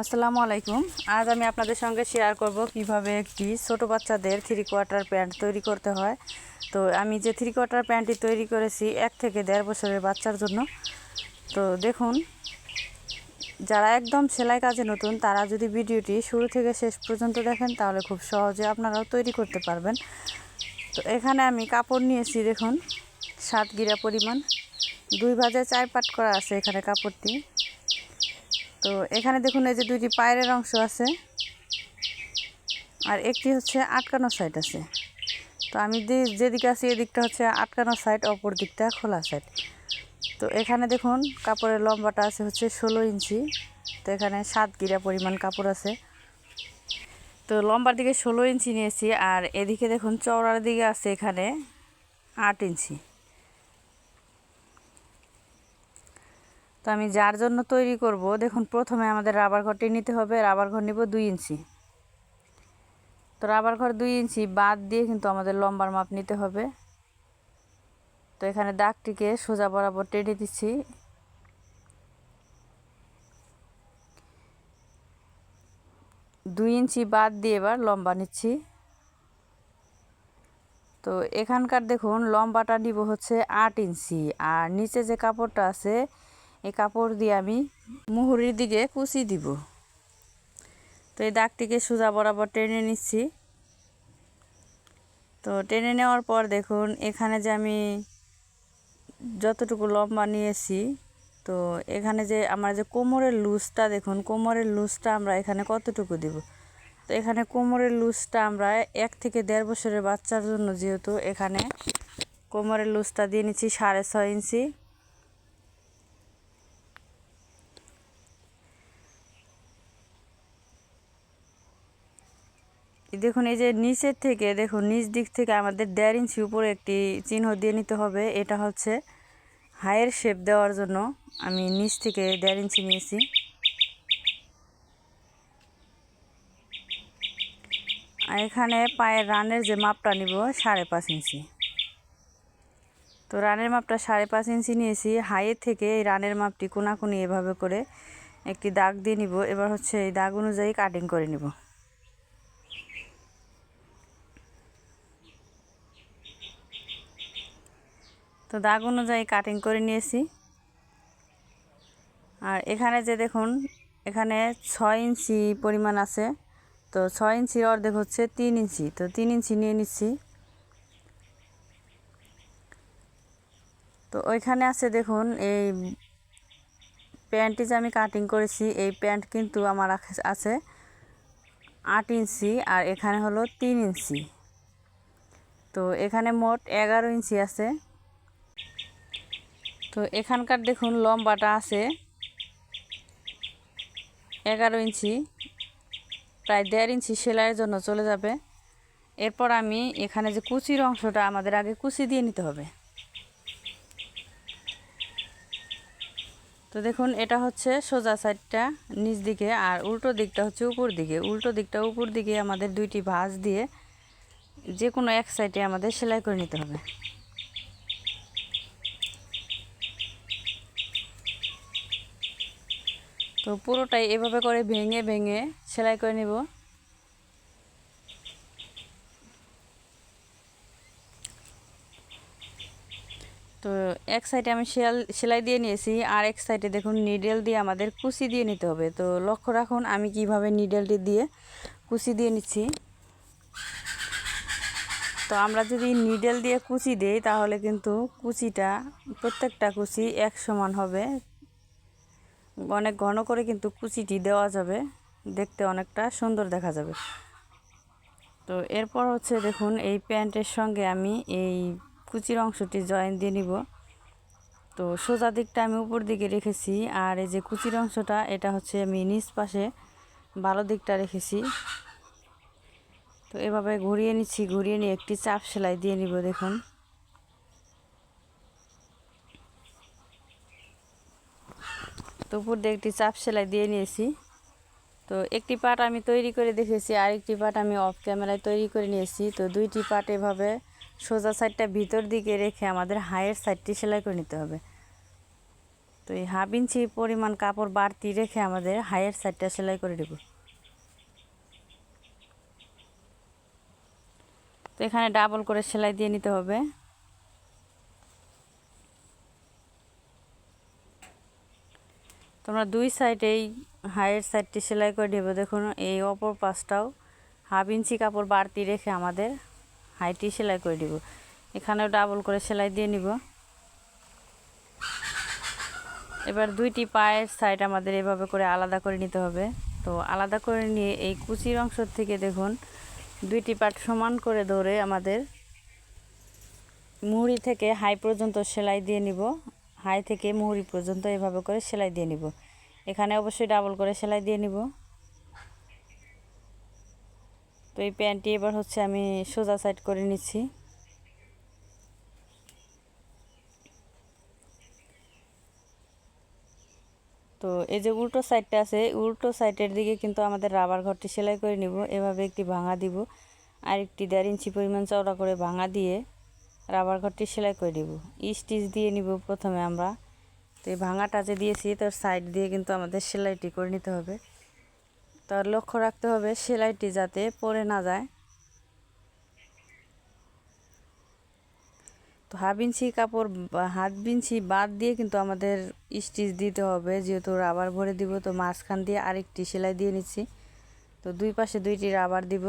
আসসালামু আলাইকুম। আজ আমি আপনাদের সঙ্গে শেয়ার করব কীভাবে একটি ছোট বাচ্চাদের থ্রি কোয়ার্টার প্যান্ট তৈরি করতে হয়। তো আমি যে থ্রি কোয়ার্টার প্যান্টটি তৈরি করেছি, এক থেকে দেড় বছরের বাচ্চার জন্য। তো দেখুন, যারা একদম সেলাই কাজে নতুন, তারা যদি ভিডিওটি শুরু থেকে শেষ পর্যন্ত দেখেন, তাহলে খুব সহজে আপনারাও তৈরি করতে পারবেন। তো এখানে আমি কাপড় নিয়েছি, দেখুন, সাত গিরা পরিমাণ। দুই ভাজে চার পাট করা আছে এখানে কাপড়টি। তো এখানে দেখুন এই যে দুইটি পায়ের অংশ আছে। আর একটি হচ্ছে আটকানো সাইড আছে। তো আমি যে- যেদিকে আছি এদিকটা হচ্ছে আটকানো সাইড অপর দিকটা খোলা সাইড তো এখানে দেখুন কাপড়ের লম্বাটা আছে হচ্ছে ষোলো ইঞ্চি। তো এখানে সাত গিরা পরিমাণ কাপড় আছে। তো লম্বার দিকে ষোলো ইঞ্চি নিয়েছি আর এদিকে দেখুন চওড়ার দিকে আছে এখানে আট ইঞ্চি। তো আমি যার জন্য তৈরি করব, দেখুন প্রথমে আমাদের রাবার ঘরটি নিতে হবে, রাবার ঘর নিব দুই ইঞ্চি। তো রাবার ঘর দুই ইঞ্চি বাদ দিয়ে কিন্তু আমাদের লম্বার মাপ নিতে হবে। তো এখানে দাগটিকে সোজা বরাবর টেনে দিচ্ছি। দুই ইঞ্চি বাদ দিয়ে এবার লম্বা নিচ্ছি। তো এখানকার দেখুন লম্বাটা নিব হচ্ছে আট ইঞ্চি, আর নিচে যে কাপড়টা আছে এই কাপড় দিয়ে আমি মুহুরির দিকে কুচি দিব। তো এই দাগটিকে সোজা বরাবর টেনে নিচ্ছি। তো টেনে নেওয়ার পর দেখুন, এখানে যে আমি যতটুকু লম্বা নিয়েছি, তো এখানে যে আমার যে কোমরের লুজটা, দেখুন, কোমরের লুজটা আমরা এখানে কতটুকু দিব? তো এখানে কোমরের লুজটা আমরা এক থেকে দেড় বছরের বাচ্চার জন্য যেহেতু এখানে কোমরের লুজটা দিয়ে নিচ্ছি সাড়ে ছয় ইঞ্চি। দেখুন, এই যে নিচের থেকে, দেখুন, নিচ দিক থেকে আমাদের দেড় ইঞ্চি উপরে একটি চিহ্ন দিয়ে নিতে হবে। এটা হচ্ছে হাইয়ের শেপ দেওয়ার জন্য আমি নিচ থেকে দেড় ইঞ্চি নিয়েছি। এখানে পায়ের রানের যে মাপটা নিব, সাড়ে পাঁচ ইঞ্চি। তো রানের মাপটা সাড়ে পাঁচ ইঞ্চি নিয়েছি। হাইয়ের থেকে এই রানের মাপটি কোনাকুনি এভাবে করে একটি দাগ দিয়ে নিব। এবার হচ্ছে এই দাগ অনুযায়ী কাটিং করে নিব। তো দাগ অনুযায়ী কাটিং করে নিয়েছি। আর এখানে যে দেখুন, এখানে ছয় ইঞ্চি পরিমাণ আছে। তো ছয় ইঞ্চির অর্ধেক হচ্ছে তিন ইঞ্চি। তো তিন ইঞ্চি নিয়ে নিচ্ছি। তো ওইখানে আছে দেখুন, এই প্যান্টটি যে আমি কাটিং করেছি, এই প্যান্ট কিন্তু আমার আছে আট ইঞ্চি আর এখানে হলো তিন ইঞ্চি। তো এখানে মোট এগারো ইঞ্চি আছে। তো এখানকার দেখুন লম্বাটা আছে এগারো ইঞ্চি, প্রায় দেড় ইঞ্চি সেলাইয়ের জন্য চলে যাবে। এরপর আমি এখানে যে কুচির অংশটা আমাদের আগে কুচি দিয়ে নিতে হবে। তো দেখুন এটা হচ্ছে সোজা সাইডটা নিচ দিকে আর উল্টো দিকটা হচ্ছে উপর দিকে। উল্টো দিকটা উপর দিকে আমাদের দুইটি ভাঁজ দিয়ে যে কোনো এক সাইডে আমাদের সেলাই করে নিতে হবে। তো পুরোটাই এভাবে করে ভেঙে ভেঙে সেলাই করে নেব। তো এক সাইডে আমি সেল সেলাই দিয়ে নিয়েছি, আর এক সাইডে দেখুন নিডেল দিয়ে আমাদের কুচি দিয়ে নিতে হবে। তো লক্ষ্য রাখুন, আমি কীভাবে নিডেলটি দিয়ে কুচি দিয়ে নিচ্ছি। তো আমরা যদি নিডেল দিয়ে কুচি দিই, তাহলে কিন্তু কুচিটা, প্রত্যেকটা কুচি এক সমান হবে। অনেক ঘন করে কিন্তু কুচিটি দেওয়া যাবে। দেখতে অনেকটা সুন্দর দেখা যাবে। তো এরপর হচ্ছে দেখুন, এই প্যান্টের সঙ্গে আমি এই কুচির অংশটি জয়েন দিয়ে নিব। তো সোজা দিকটা আমি উপর দিকে রেখেছি, আর এই যে কুচির অংশটা, এটা হচ্ছে আমি নিচ পাশে ভালো দিকটা রেখেছি। তো এভাবে ঘুরিয়ে নিচ্ছি, ঘুরিয়ে নিয়ে একটি চাপ সেলাই দিয়ে নিব দেখুন। উপর দিয়ে একটি চাপ সেলাই দিয়ে নিয়েছি। তো একটি পার্ট আমি তৈরি করে দেখেছি, আরেকটি পার্ট আমি অফ ক্যামেরায় তৈরি করে নিয়েছি। তো দুইটি পার্ট এভাবে সোজা সাইডটা ভিতর দিকে রেখে আমাদের হায়ের সাইডটি সেলাই করে নিতে হবে। তো এই হাফ ইঞ্চি পরিমাণ কাপড় বাড়তি রেখে আমাদের হাইয়ের সাইডটা সেলাই করে দেব তো এখানে ডাবল করে সেলাই দিয়ে নিতে হবে। তোমরা দুই সাইড এই হাইয়ের সাইডটি সেলাই করে নেবে দেখুন, এই অপর পাশটাও হাফ ইঞ্চি কাপড় বাড়তি রেখে আমাদের হাইটি সেলাই করে দিব এখানেও ডাবল করে সেলাই দিয়ে নিব। এবার দুইটি পায়ের সাইড আমাদের এভাবে করে আলাদা করে নিতে হবে। তো আলাদা করে নিয়ে এই কুচির অংশ থেকে দেখুন, দুইটি পার্ট সমান করে ধরে আমাদের মুড়ি থেকে হাই পর্যন্ত সেলাই দিয়ে নিব। হাই থেকে মুহুরি পর্যন্ত এভাবে করে সেলাই দিয়ে নিব। এখানে অবশ্যই ডাবল করে সেলাই দিয়ে নিব। তো এই প্যান্টটি এবার হচ্ছে আমি সোজা সাইড করে নিচ্ছি। তো এই যে উল্টো সাইডটা আছে, উল্টো সাইডের দিকে কিন্তু আমাদের রাবার ঘরটি সেলাই করে নিব। এভাবে একটি ভাঙা দিব। আর একটি দেড় ইঞ্চি পরিমাণ চওড়া করে ভাঙা দিয়ে রাবার ঘরটি সেলাই করে নিব। স্টিচ দিয়ে নিব প্রথমে আমরা। তো এই ভাঙাটা যে দিয়েছি, তার সাইড দিয়ে কিন্তু আমাদের সেলাইটি করে নিতে হবে। তার লক্ষ্য রাখতে হবে সেলাইটি যাতে পরে না যায়। তো হাফ ইঞ্চি কাপড় হাফ ইঞ্চি বাদ দিয়ে কিন্তু আমাদের স্টিচ দিতে হবে। যেহেতু রাবার ভরে দিব, তো মাঝখান দিয়ে আরেকটি সেলাই দিয়ে নিচ্ছি। তো দুই পাশে দুইটি রাবার দিব।